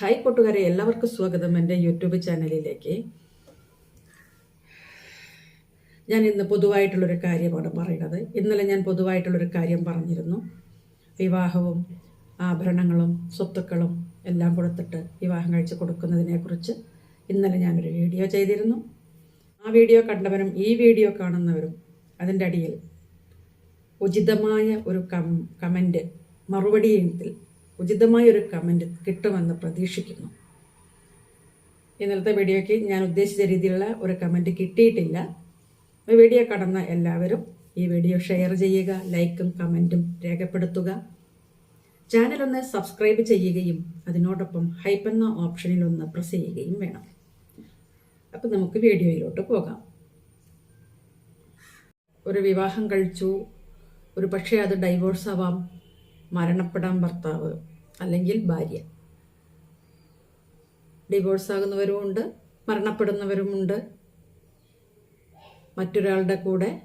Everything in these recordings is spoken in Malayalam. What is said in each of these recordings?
ഹായ് കൂട്ടുകാരെ എല്ലാവർക്കും സ്വാഗതം എന്റെ യൂട്യൂബ് ചാനലിലേക്ക്. ഞാൻ ഇന്ന് പൊതുവായിട്ടുള്ളൊരു കാര്യമാണ് പറയുന്നത്. ഇന്നലെ ഞാൻ പൊതുവായിട്ടുള്ളൊരു കാര്യം പറഞ്ഞിരുന്നു. വിവാഹവും ആഭരണങ്ങളും സ്വത്തുക്കളും എല്ലാം കൊടുത്തിട്ട് വിവാഹം കഴിച്ച് കൊടുക്കുന്നതിനെക്കുറിച്ച് ഇന്നലെ ഞാനൊരു വീഡിയോ ചെയ്തിരുന്നു. ആ വീഡിയോ കണ്ടവരും ഈ വീഡിയോ കാണുന്നവരും അതിന്റെ അടിയിൽ ഉചിതമായ ഒരു കം കമന്റ് മറുപടി എഴുത്തിൽ ഉചിതമായ ഒരു കമന്റ് കിട്ടുമെന്ന് പ്രതീക്ഷിക്കുന്നു. ഇന്നലത്തെ വീഡിയോയ്ക്ക് ഞാൻ ഉദ്ദേശിച്ച രീതിയിലുള്ള ഒരു കമന്റ് കിട്ടിയിട്ടില്ല. വീഡിയോ കടന്ന എല്ലാവരും ഈ വീഡിയോ ഷെയർ ചെയ്യുക ലൈക്കും കമന്റും രേഖപ്പെടുത്തുക. ചാനൽ ഒന്ന് സബ്സ്ക്രൈബ് ചെയ്യുകയും അതിനോടൊപ്പം ഹൈപ്പ് എന്ന ഓപ്ഷനിൽ ഒന്ന് പ്രസ് ചെയ്യുകയും വേണം. അപ്പം നമുക്ക് വീഡിയോയിലോട്ട് പോകാം. ഒരു വിവാഹം കഴിച്ചു. ഒരു പക്ഷേ അത് ഡൈവോഴ്സ് ആവാം. മരണപ്പെടാൻ ഭർത്താവ് അല്ലെങ്കിൽ ഭാര്യ. ഡിവോഴ്സ് ആകുന്നവരുമുണ്ട് മരണപ്പെടുന്നവരുമുണ്ട്. മറ്റൊരാളുടെ കൂടെ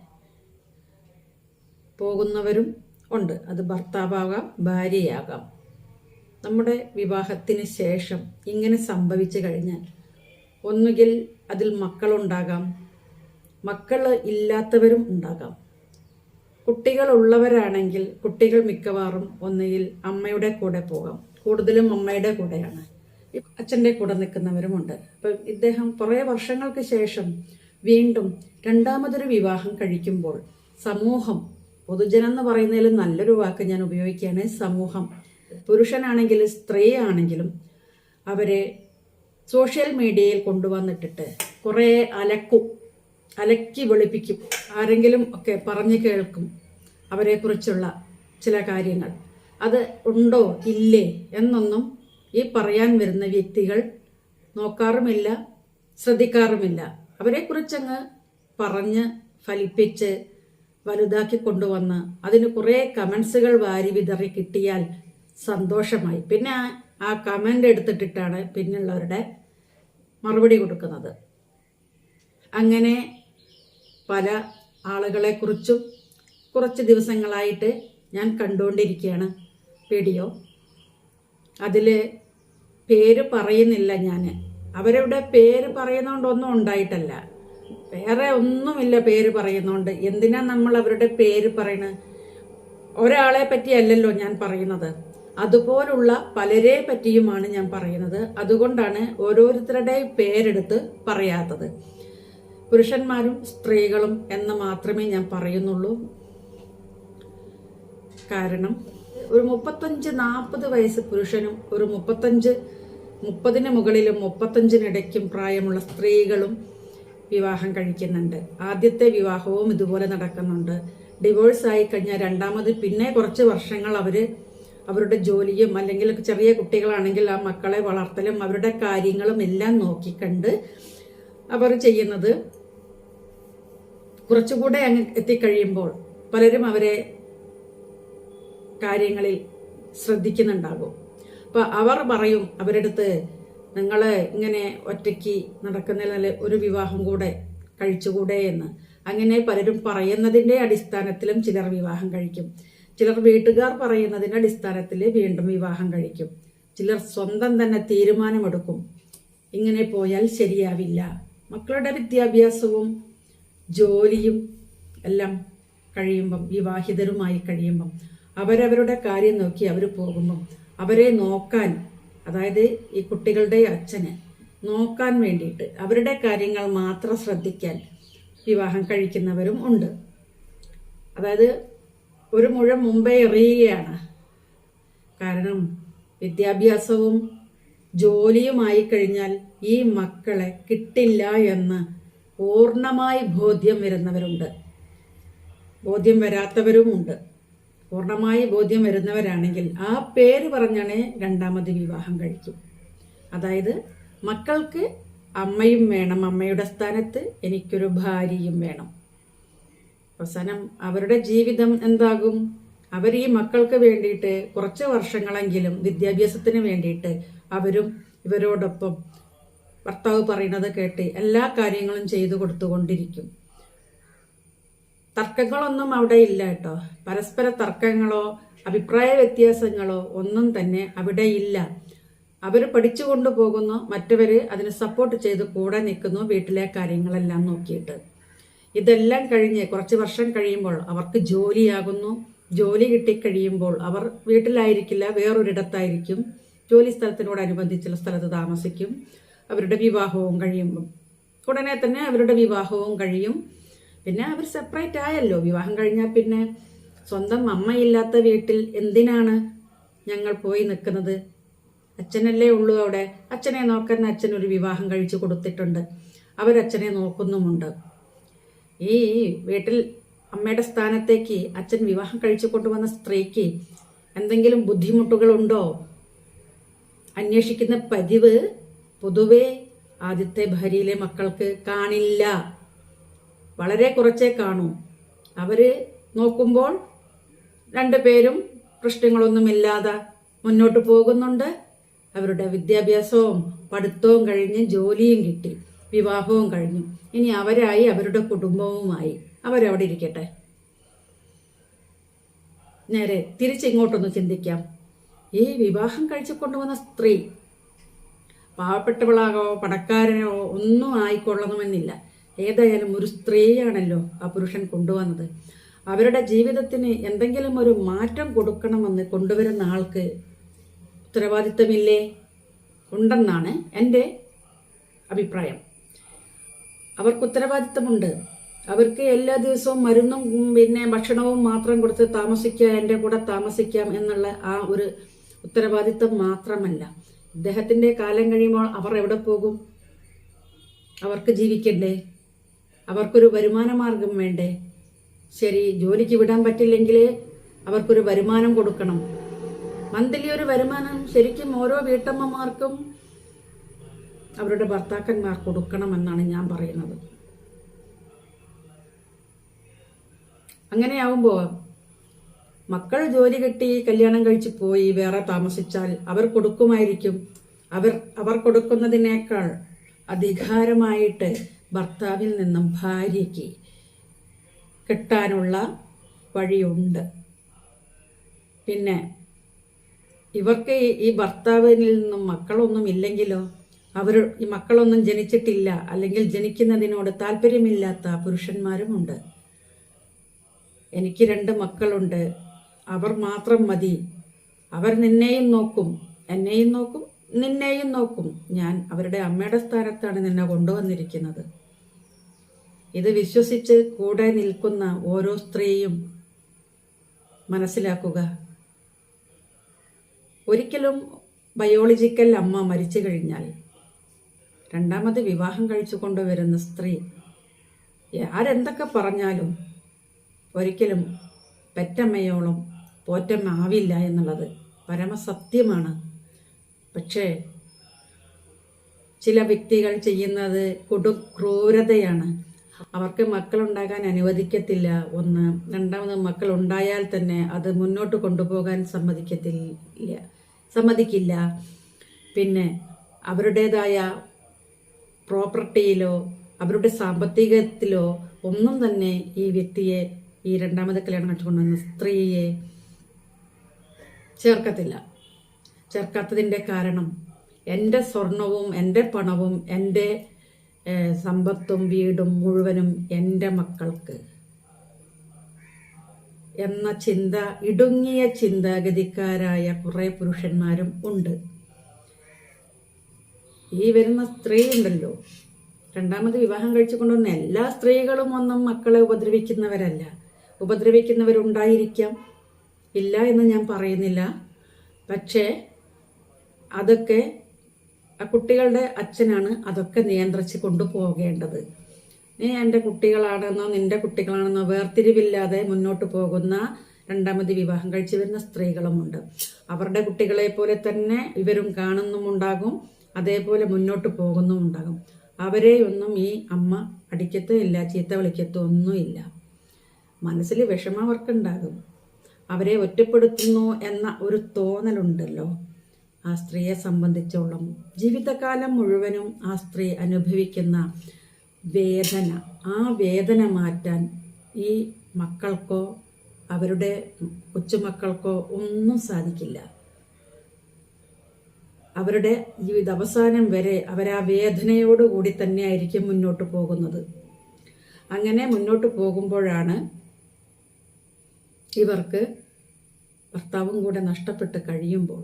പോകുന്നവരും ഉണ്ട്. അത് ഭർത്താവാകാം ഭാര്യയാകാം. നമ്മുടെ വിവാഹത്തിന് ശേഷം ഇങ്ങനെ സംഭവിച്ചു കഴിഞ്ഞാൽ ഒന്നുകിൽ അതിൽ മക്കളുണ്ടാകാം മക്കൾ ഇല്ലാത്തവരും ഉണ്ടാകാം. കുട്ടികളുള്ളവരാണെങ്കിൽ കുട്ടികൾ മിക്കവാറും ഒന്നുകിൽ അമ്മയുടെ കൂടെ പോകാം. കൂടുതലും അമ്മയുടെ കൂടെയാണ്. അച്ഛന്റെ കൂടെ നിൽക്കുന്നവരുമുണ്ട്. അപ്പം ഇദ്ദേഹം കുറേ വർഷങ്ങൾക്ക് ശേഷം വീണ്ടും രണ്ടാമതൊരു വിവാഹം കഴിക്കുമ്പോൾ സമൂഹം പൊതുജനം എന്ന് പറയുന്നതിൽ നല്ലൊരു വാക്ക് ഞാൻ ഉപയോഗിക്കുകയാണ് സമൂഹം. പുരുഷനാണെങ്കിലും സ്ത്രീ ആണെങ്കിലും അവരെ സോഷ്യൽ മീഡിയയിൽ കൊണ്ടുവന്നിട്ടിട്ട് കുറേ അലക്കും. അലക്കി വെളുപ്പിക്കും. ആരെങ്കിലും ഒക്കെ പറഞ്ഞു കേൾക്കും അവരെക്കുറിച്ചുള്ള ചില കാര്യങ്ങൾ. അത് ഉണ്ടോ? ഇല്ലേ? എന്നൊന്നും ഈ പറയാൻ വരുന്ന വ്യക്തികൾ നോക്കാറുമില്ല ശ്രദ്ധിക്കാറുമില്ല. അവരെക്കുറിച്ചങ്ങ് പറഞ്ഞ് ഫലിപ്പിച്ച് വലുതാക്കി കൊണ്ടുവന്ന് അതിന് കുറേ കമൻസുകൾ വാരി വിതറി കിട്ടിയാൽ സന്തോഷമായി. പിന്നെ ആ- കമന്റ് എടുത്തിട്ടിട്ടാണ് പിന്നുള്ളവരുടെ മറുപടി കൊടുക്കുന്നത്. അങ്ങനെ പല ആളുകളെക്കുറിച്ചും കുറച്ച് ദിവസങ്ങളായിട്ട് ഞാൻ കണ്ടുകൊണ്ടിരിക്കുകയാണ്. വീഡിയോ. അതിൽ പേര് പറയുന്നില്ല ഞാൻ അവരുടെ പേര് പറയുന്നതുകൊണ്ടൊന്നും ഉണ്ടായിട്ടല്ല. വേറെ ഒന്നുമില്ല പേര് പറയുന്നതുകൊണ്ട് എന്തിനാ നമ്മൾ അവരുടെ പേര് പറയണത് ഒരാളെ പറ്റിയല്ലല്ലോ ഞാൻ പറയുന്നത്. അതുപോലുള്ള പലരെ പറ്റിയുമാണ് ഞാൻ പറയുന്നത്. അതുകൊണ്ടാണ് ഓരോരുത്തരുടെയും പേരെടുത്ത് പറയാത്തത്. പുരുഷന്മാരും സ്ത്രീകളും എന്ന് മാത്രമേ ഞാൻ പറയുന്നുള്ളൂ. കാരണം ഒരു മുപ്പത്തഞ്ച് നാൽപ്പത് വയസ്സ് പുരുഷനും ഒരു മുപ്പത്തഞ്ച് മുപ്പതിന് മുകളിലും മുപ്പത്തഞ്ചിനിടയ്ക്കും പ്രായമുള്ള സ്ത്രീകളും വിവാഹം കഴിക്കുന്നുണ്ട്. ആദ്യത്തെ വിവാഹവും ഇതുപോലെ നടക്കുന്നുണ്ട്. ഡിവോഴ്സ് ആയി കഴിഞ്ഞാൽ രണ്ടാമത് പിന്നെ കുറച്ച് വർഷങ്ങൾ അവർ അവരുടെ ജോലിയും അല്ലെങ്കിൽ ചെറിയ കുട്ടികളാണെങ്കിൽ ആ മക്കളെ വളർത്തലും അവരുടെ കാര്യങ്ങളും എല്ലാം നോക്കിക്കണ്ട് അവർ ചെയ്യുന്നത് കുറച്ചുകൂടെ അങ്ങ് എത്തിക്കഴിയുമ്പോൾ പലരും അവരെ കാര്യങ്ങളിൽ ശ്രദ്ധിക്കുന്നുണ്ടാകും. അപ്പൊ അവർ പറയും അവരടുത്ത് നിങ്ങൾ ഇങ്ങനെ ഒറ്റയ്ക്ക് നടക്കുന്നതിൽ ഒരു വിവാഹം കൂടെ കഴിച്ചുകൂടെ എന്ന്. അങ്ങനെ പലരും പറയുന്നതിന്റെ അടിസ്ഥാനത്തിലും ചിലർ വിവാഹം കഴിക്കും. ചിലർ വീട്ടുകാർ പറയുന്നതിന്റെ അടിസ്ഥാനത്തിൽ വീണ്ടും വിവാഹം കഴിക്കും. ചിലർ സ്വന്തം തന്നെ തീരുമാനമെടുക്കും. ഇങ്ങനെ പോയാൽ ശരിയാവില്ല. മക്കളുടെ വിദ്യാഭ്യാസവും ജോലിയും എല്ലാം കഴിയുമ്പം വിവാഹിതരുമായി കഴിയുമ്പം അവരവരുടെ കാര്യം നോക്കി അവർ പോകുമ്പം അവരെ നോക്കാൻ അതായത് ഈ കുട്ടികളുടെ അച്ഛന് നോക്കാൻ വേണ്ടിയിട്ട് അവരുടെ കാര്യങ്ങൾ മാത്രം ശ്രദ്ധിക്കാൻ വിവാഹം കഴിക്കുന്നവരും ഉണ്ട്. അതായത് ഒരു മുഴം മുമ്പേ എറിയുകയാണ്. കാരണം വിദ്യാഭ്യാസവും ജോലിയുമായി കഴിഞ്ഞാൽ ഈ മക്കളെ കിട്ടില്ല എന്ന് പൂർണമായി ബോധ്യം വരുന്നവരുണ്ട്. ബോധ്യം വരാത്തവരുമുണ്ട്. പൂർണമായി ബോധ്യം വരുന്നവരാണെങ്കിൽ ആ പേര് പറഞ്ഞാണ് രണ്ടാമത് വിവാഹം കഴിക്കും. അതായത് മക്കൾക്ക് അമ്മയും വേണം അമ്മയുടെ സ്ഥാനത്ത് എനിക്കൊരു ഭാര്യയും വേണം. അവസാനം അവരുടെ ജീവിതം എന്താകും? അവർ ഈ മക്കൾക്ക് വേണ്ടിയിട്ട് കുറച്ച് വർഷങ്ങളെങ്കിലും വിദ്യാഭ്യാസത്തിന് വേണ്ടിയിട്ട് അവരും ഇവരോടൊപ്പം ഭർത്താവ് പറയുന്നത് കേട്ട് എല്ലാ കാര്യങ്ങളും ചെയ്തു കൊടുത്തുകൊണ്ടിരിക്കും. തർക്കങ്ങളൊന്നും അവിടെ ഇല്ല കേട്ടോ. പരസ്പര തർക്കങ്ങളോ അഭിപ്രായ വ്യത്യാസങ്ങളോ ഒന്നും തന്നെ അവിടെ ഇല്ല. അവർ പഠിച്ചു കൊണ്ടുപോകുന്നു മറ്റവർ അതിന് സപ്പോർട്ട് ചെയ്ത് കൂടെ നിൽക്കുന്നു വീട്ടിലെ കാര്യങ്ങളെല്ലാം നോക്കിയിട്ട്. ഇതെല്ലാം കഴിഞ്ഞ് കുറച്ച് വർഷം കഴിയുമ്പോൾ അവർക്ക് ജോലിയാകുന്നു. ജോലി കിട്ടിക്കഴിയുമ്പോൾ അവർ വീട്ടിലായിരിക്കില്ല വേറൊരിടത്തായിരിക്കും. ജോലി സ്ഥലത്തിനോടനുബന്ധിച്ചുള്ള സ്ഥലത്ത് താമസിക്കും. അവരുടെ വിവാഹവും കഴിയുമ്പം. ഉടനെ തന്നെ അവരുടെ വിവാഹവും കഴിയും. പിന്നെ അവർ സെപ്പറേറ്റ് ആയല്ലോ. വിവാഹം കഴിഞ്ഞാൽ പിന്നെ സ്വന്തം അമ്മയില്ലാത്ത വീട്ടിൽ എന്തിനാണ് ഞങ്ങൾ പോയി നിൽക്കുന്നത്? അച്ഛനല്ലേ ഉള്ളൂ അവിടെ. അച്ഛനെ നോക്കാൻ അച്ഛൻ ഒരു വിവാഹം കഴിച്ചു കൊടുത്തിട്ടുണ്ട്. അവരച്ഛനെ നോക്കുന്നുമുണ്ട്. ഈ വീട്ടിൽ അമ്മയുടെ സ്ഥാനത്തേക്ക് അച്ഛൻ വിവാഹം കഴിച്ചു കൊണ്ടുവന്ന സ്ത്രീക്ക് എന്തെങ്കിലും ബുദ്ധിമുട്ടുകളുണ്ടോ? അന്വേഷിക്കുന്ന പതിവ് പൊതുവെ ആദ്യത്തെ ഭാര്യയിലെ മക്കൾക്ക് കാണില്ല. വളരെ കുറച്ചേ കാണൂ. അവർ നോക്കുമ്പോൾ രണ്ടു പേരും പ്രശ്നങ്ങളൊന്നുമില്ലാതെ മുന്നോട്ട് പോകുന്നുണ്ട്. അവരുടെ വിദ്യാഭ്യാസവും പഠിത്തവും കഴിഞ്ഞ് ജോലിയും കിട്ടി. വിവാഹവും കഴിഞ്ഞു. ഇനി അവരായി അവരുടെ കുടുംബവുമായി. അവരവിടെ ഇരിക്കട്ടെ. നേരെ തിരിച്ചിങ്ങോട്ടൊന്ന് ചിന്തിക്കാം. ഈ വിവാഹം കഴിച്ചു കൊണ്ടുവന്ന സ്ത്രീ പാവപ്പെട്ടവളാകോ പണക്കാരനോ ഒന്നും ആയിക്കൊള്ളണമെന്നില്ല. ഏതായാലും ഒരു സ്ത്രീയാണല്ലോ ആ പുരുഷൻ കൊണ്ടുവന്നത്. അവരുടെ ജീവിതത്തിന് എന്തെങ്കിലും ഒരു മാറ്റം കൊടുക്കണമെന്ന് കൊണ്ടുവരുന്ന ആൾക്ക് ഉത്തരവാദിത്തമില്ലേ? ഉണ്ടെന്നാണ് എന്റെ അഭിപ്രായം. അവർക്ക് ഉത്തരവാദിത്തമുണ്ട്. അവർക്ക് എല്ലാ ദിവസവും മരുന്നും പിന്നെ ഭക്ഷണവും മാത്രം കൊടുത്ത് താമസിക്കുക എന്റെ കൂടെ താമസിക്കാം എന്നുള്ള ആ ഒരു ഉത്തരവാദിത്തം മാത്രമല്ല. ഇദ്ദേഹത്തിന്റെ കാലം കഴിയുമ്പോൾ അവർ എവിടെ പോകും? അവർക്ക് ജീവിക്കണ്ടേ? അവർക്കൊരു വരുമാന മാർഗം വേണ്ടേ? ശരി ജോലിക്ക് വിടാൻ പറ്റില്ലെങ്കിൽ അവർക്കൊരു വരുമാനം കൊടുക്കണം. മന്ത്ലി ഒരു വരുമാനം ശരിക്കും ഓരോ വീട്ടമ്മമാർക്കും അവരുടെ ഭർത്താക്കന്മാർ കൊടുക്കണമെന്നാണ് ഞാൻ പറയുന്നത്. അങ്ങനെയാവുമ്പോൾ മക്കൾ ജോലി കെട്ടി കല്യാണം കഴിച്ച് പോയി വേറെ താമസിച്ചാൽ അവർ കൊടുക്കുമായിരിക്കും. അവർ അവർ കൊടുക്കുന്നതിനേക്കാൾ അധികാരമായിട്ട് ഭർത്താവിൽ നിന്നും ഭാര്യയ്ക്ക് കിട്ടാനുള്ള വഴിയുണ്ട്. പിന്നെ ഇവർക്ക് ഈ- ഭർത്താവിൽ നിന്നും മക്കളൊന്നും ഇല്ലെങ്കിലോ? അവർ ഈ മക്കളൊന്നും ജനിച്ചിട്ടില്ല അല്ലെങ്കിൽ ജനിക്കുന്നതിനോട് താല്പര്യമില്ലാത്ത പുരുഷന്മാരുമുണ്ട്. എനിക്ക് രണ്ട് മക്കളുണ്ട്. അവർ മാത്രം മതി. അവർ നിന്നെയും നോക്കും എന്നെയും നോക്കും നിന്നെയും നോക്കും. ഞാൻ അവരുടെ അമ്മയുടെ സ്ഥാനത്താണ് നിന്നെ കൊണ്ടുവന്നിരിക്കുന്നത്. ഇത് വിശ്വസിച്ച് കൂടെ നിൽക്കുന്ന ഓരോ സ്ത്രീയും മനസ്സിലാക്കുക. ഒരിക്കലും ബയോളജിക്കൽ അമ്മ മരിച്ചു കഴിഞ്ഞാൽ രണ്ടാമത് വിവാഹം കഴിച്ചു കൊണ്ടുവരുന്ന സ്ത്രീ ആരെന്തൊക്കെ പറഞ്ഞാലും ഒരിക്കലും പെറ്റമ്മയോളം പോറ്റമ്മ ആവില്ല എന്നുള്ളത് പരമസത്യമാണ്. പക്ഷേ ചില വ്യക്തികൾ ചെയ്യുന്നത് കൊടുക്രൂരതയാണ് അവർക്ക് മക്കളുണ്ടാകാൻ അനുവദിക്കത്തില്ല. ഒന്ന്. രണ്ടാമത് മക്കൾ ഉണ്ടായാൽ തന്നെ അത് മുന്നോട്ട് കൊണ്ടുപോകാൻ സമ്മതിക്കത്തില്ല. സമ്മതിക്കില്ല. പിന്നെ അവരുടേതായ പ്രോപ്പർട്ടിയിലോ അവരുടെ സാമ്പത്തികത്തിലോ ഒന്നും തന്നെ ഈ വ്യക്തിയെ ഈ രണ്ടാമത് കല്യാണം കഴിച്ചു കൊണ്ടുവന്ന സ്ത്രീയെ ചേർക്കത്തില്ല. ചേർക്കാത്തതിന്റെ കാരണം എന്റെ സ്വർണവും എന്റെ പണവും എന്റെ സമ്പത്തും വീടും മുഴുവനും എന്റെ മക്കൾക്ക്. എന്ന ചിന്ത ഇടുങ്ങിയ ചിന്താഗതിക്കാരായ കുറേ പുരുഷന്മാരും ഉണ്ട്. ഈ വരുന്ന സ്ത്രീ ഉണ്ടല്ലോ. രണ്ടാമത് വിവാഹം കഴിച്ചു കൊണ്ടുവന്ന എല്ലാ സ്ത്രീകളും ഒന്നും മക്കളെ ഉപദ്രവിക്കുന്നവരല്ല. ഉപദ്രവിക്കുന്നവരുണ്ടായിരിക്കാം. ഇല്ല എന്ന് ഞാൻ പറയുന്നില്ല. പക്ഷേ അതൊക്കെ ആ കുട്ടികളുടെ അച്ഛനാണ് അതൊക്കെ നിയന്ത്രിച്ച് കൊണ്ടുപോകേണ്ടത്. നീ എന്റെ കുട്ടികളാണെന്നോ നിന്റെ കുട്ടികളാണെന്നോ വേർതിരിവില്ലാതെ മുന്നോട്ട് പോകുന്ന രണ്ടാമത് വിവാഹം കഴിച്ചു വരുന്ന സ്ത്രീകളുമുണ്ട്. അവരുടെ കുട്ടികളെ പോലെ തന്നെ ഇവരും കാണുന്നുമുണ്ടാകും അതേപോലെ മുന്നോട്ട് പോകുന്നുമുണ്ടാകും. അവരെയൊന്നും ഈ അമ്മ അടിക്കത്തോ ഇല്ല ചീത്ത വിളിക്കത്തോ ഒന്നുമില്ല മനസ്സിൽ വിഷമം അവർക്കുണ്ടാകും. അവരെ ഒറ്റപ്പെടുത്തുന്നു എന്ന ഒരു തോന്നലുണ്ടല്ലോ. ആ സ്ത്രീയെ സംബന്ധിച്ചോളം ജീവിതകാലം മുഴുവനും ആ സ്ത്രീ അനുഭവിക്കുന്ന വേദന ആ വേദന മാറ്റാൻ ഈ മക്കൾക്കോ അവരുടെ കൊച്ചുമക്കൾക്കോ ഒന്നും സാധിക്കില്ല. അവരുടെ ജീവിത അവസാനം വരെ അവരാ വേദനയോടുകൂടി തന്നെയായിരിക്കും മുന്നോട്ട് പോകുന്നത്. അങ്ങനെ മുന്നോട്ട് പോകുമ്പോഴാണ് ഇവർക്ക് ഭർത്താവും കൂടെ നഷ്ടപ്പെട്ട് കഴിയുമ്പോൾ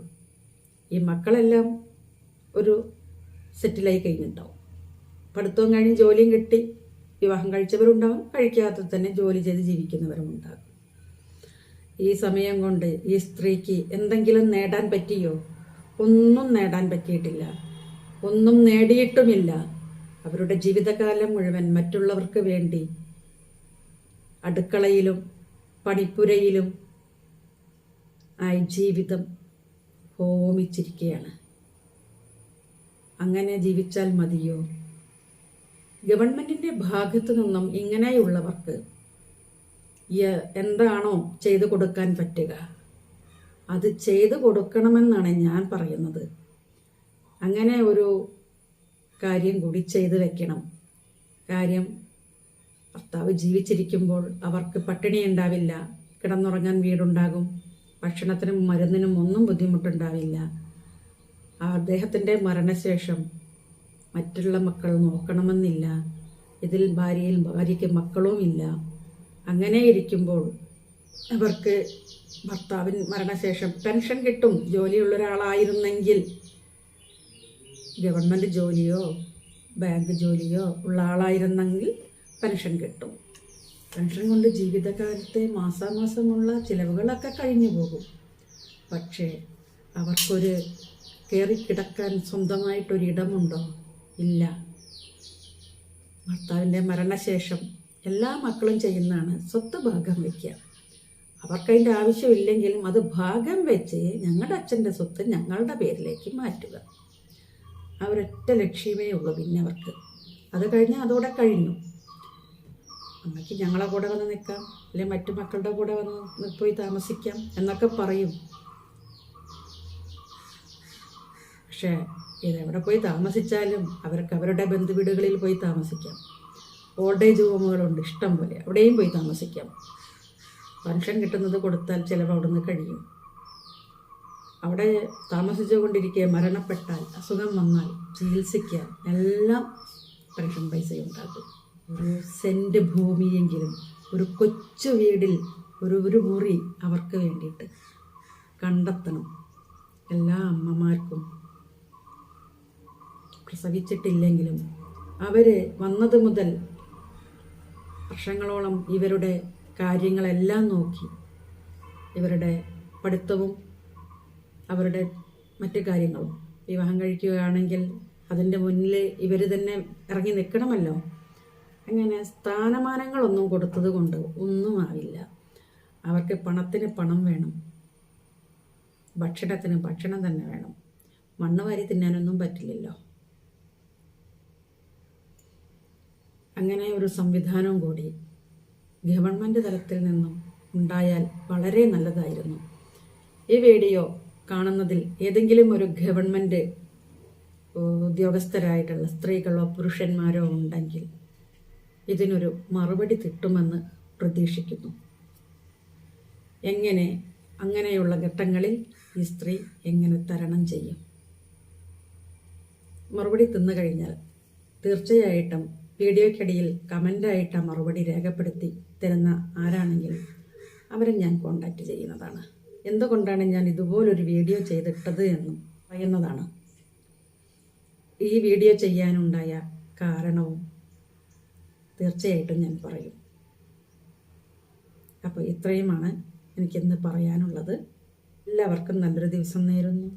ഈ മക്കളെല്ലാം ഒരു സെറ്റിലായി കഴിഞ്ഞിട്ടുണ്ടാവും. പഠിത്തവും കഴിഞ്ഞ് ജോലിയും കിട്ടി വിവാഹം കഴിച്ചവരുണ്ടാവും കഴിക്കാത്ത തന്നെ ജോലി ചെയ്ത് ജീവിക്കുന്നവരും ഉണ്ടാകും. ഈ സമയം കൊണ്ട് ഈ സ്ത്രീക്ക് എന്തെങ്കിലും നേടാൻ പറ്റിയോ? ഒന്നും നേടാൻ പറ്റിയിട്ടില്ല. ഒന്നും നേടിയിട്ടുമില്ല. അവരുടെ ജീവിതകാലം മുഴുവൻ മറ്റുള്ളവർക്ക് വേണ്ടി അടുക്കളയിലും പണിപ്പുരയിലും ആയി ജീവിതം ഹോമിച്ചിരിക്കുകയാണ് അങ്ങനെ ജീവിച്ചാൽ മതിയോ? ഗവൺമെന്റിന്റെ ഭാഗത്തു നിന്നും ഇങ്ങനെയുള്ളവർക്ക് എന്താണോ ചെയ്തു കൊടുക്കാൻ പറ്റുക. അത് ചെയ്തു കൊടുക്കണമെന്നാണ് ഞാൻ പറയുന്നത്. അങ്ങനെ ഒരു കാര്യം കൂടി ചെയ്തു വെക്കണം. കാര്യം ഭർത്താവ് ജീവിച്ചിരിക്കുമ്പോൾ അവർക്ക് പട്ടിണി ഉണ്ടാവില്ല കിടന്നുറങ്ങാൻ വീടുണ്ടാകും. ഭക്ഷണത്തിനും മരുന്നിനും ഒന്നും ബുദ്ധിമുട്ടുണ്ടാവില്ല. അദ്ദേഹത്തിന്റെ മരണശേഷം മറ്റുള്ള മക്കൾ നോക്കണമെന്നില്ല. ഇതിൽ ഭാര്യയിൽ ഭാര്യയ്ക്ക് മക്കളുമില്ല അങ്ങനെ ഇരിക്കുമ്പോൾ അവർക്ക് ഭർത്താവിൻ മരണശേഷം പെൻഷൻ കിട്ടും. ജോലിയുള്ള ഒരാളായിരുന്നെങ്കിൽ ഗവൺമെന്റ് ജോലിയോ ബാങ്ക് ജോലിയോ ഉള്ള ആളായിരുന്നെങ്കിൽ പെൻഷൻ കിട്ടും. പെൻഷൻ കൊണ്ട് ജീവിതകാലത്തെ മാസാമാസമുള്ള ചിലവുകളൊക്കെ കഴിഞ്ഞു പോകും. പക്ഷേ അവർക്കൊരു കയറിക്കിടക്കാൻ സ്വന്തമായിട്ടൊരിടമുണ്ടോ? ഇല്ല. ഭർത്താവിന്റെ മരണശേഷം എല്ലാ മക്കളും ചെയ്യുന്നതാണ് സ്വത്ത് ഭാഗം വയ്ക്കുക. അവർക്കതിന്റെ ആവശ്യമില്ലെങ്കിലും അത് ഭാഗം വെച്ച് ഞങ്ങളുടെ അച്ഛന്റെ സ്വത്ത് ഞങ്ങളുടെ പേരിലേക്ക് മാറ്റുക. അവരൊറ്റ ലക്ഷ്യമേ ഉള്ളൂ പിന്നെ അവർക്ക്. അത് കഴിഞ്ഞാൽ അതോടെ കഴിഞ്ഞു. അമ്മയ്ക്ക് ഞങ്ങളെ കൂടെ വന്ന് നിൽക്കാം. അല്ലെ മറ്റു മക്കളുടെ കൂടെ വന്ന് പോയി താമസിക്കാം എന്നൊക്കെ പറയും. പക്ഷേ ഇതെവിടെ പോയി താമസിച്ചാലും അവർക്ക് അവരുടെ ബന്ധുവീടുകളിൽ പോയി താമസിക്കാം. ഓൾഡ് ഏജ് ഹോമുകളുണ്ട് ഇഷ്ടം പോലെ. അവിടെയും പോയി താമസിക്കാം. പെൻഷൻ കിട്ടുന്നത് കൊടുത്താൽ ചിലവ് അവിടുന്ന് കഴിയും. അവിടെ താമസിച്ചുകൊണ്ടിരിക്കെ മരണപ്പെട്ടാൽ അസുഖം വന്നാൽ ചികിത്സിക്കാൻ എല്ലാം പെൻഷൻ പൈസ ഉണ്ടാകും ഒരു സെന്റ് ഭൂമിയെങ്കിലും ഒരു കൊച്ചു വീടിൽ ഒരു ഒരു മുറി അവർക്ക് വേണ്ടിയിട്ട് കണ്ടെത്തണം. എല്ലാ അമ്മമാർക്കും പ്രസവിച്ചിട്ടില്ലെങ്കിലും അവർ വന്നത് മുതൽ വർഷങ്ങളോളം ഇവരുടെ കാര്യങ്ങളെല്ലാം നോക്കി ഇവരുടെ പഠിത്തവും അവരുടെ മറ്റു കാര്യങ്ങളും വിവാഹം കഴിക്കുകയാണെങ്കിൽ അതിന്റെ മുന്നിൽ ഇവർ തന്നെ ഇറങ്ങി നിൽക്കണമല്ലോ. അങ്ങനെ സ്ഥാനമാനങ്ങളൊന്നും കൊടുത്തത് കൊണ്ട് ഒന്നും ആവില്ല. അവർക്ക് പണത്തിന് പണം വേണം. ഭക്ഷണത്തിന് ഭക്ഷണം തന്നെ വേണം. മണ്ണ് വാരി തിന്നാനൊന്നും പറ്റില്ലല്ലോ. അങ്ങനെ ഒരു സംവിധാനം കൂടി ഗവൺമെന്റ് തലത്തിൽ നിന്നും ഉണ്ടായാൽ വളരെ നല്ലതായിരുന്നു. ഈ വീഡിയോ കാണുന്നതിൽ ഏതെങ്കിലും ഒരു ഗവൺമെന്റ് ഉദ്യോഗസ്ഥരായിട്ടുള്ള സ്ത്രീകളോ പുരുഷന്മാരോ ഉണ്ടെങ്കിൽ ഇതിനൊരു മറുപടി കിട്ടുമെന്ന് പ്രതീക്ഷിക്കുന്നു. എങ്ങനെ അങ്ങനെയുള്ള ഘട്ടങ്ങളിൽ ഈ സ്ത്രീ എങ്ങനെ തരണം ചെയ്യും? മറുപടി തിന്നു കഴിഞ്ഞാൽ തീർച്ചയായിട്ടും വീഡിയോയ്ക്കടിയിൽ കമന്റായിട്ട് ആ മറുപടി രേഖപ്പെടുത്തി തരുന്ന ആരാണെങ്കിലും അവരെ ഞാൻ കോണ്ടാക്റ്റ് ചെയ്യുന്നതാണ്. എന്തുകൊണ്ടാണ് ഞാൻ ഇതുപോലൊരു വീഡിയോ ചെയ്തിട്ടത് എന്നും പറയുന്നതാണ്. ഈ വീഡിയോ ചെയ്യാനുണ്ടായ കാരണവും തീർച്ചയായിട്ടും ഞാൻ പറയും. അപ്പോൾ ഇത്രയുമാണ് എനിക്കിന്ന് പറയാനുള്ളത്. എല്ലാവർക്കും നല്ലൊരു ദിവസം നേരുന്നു.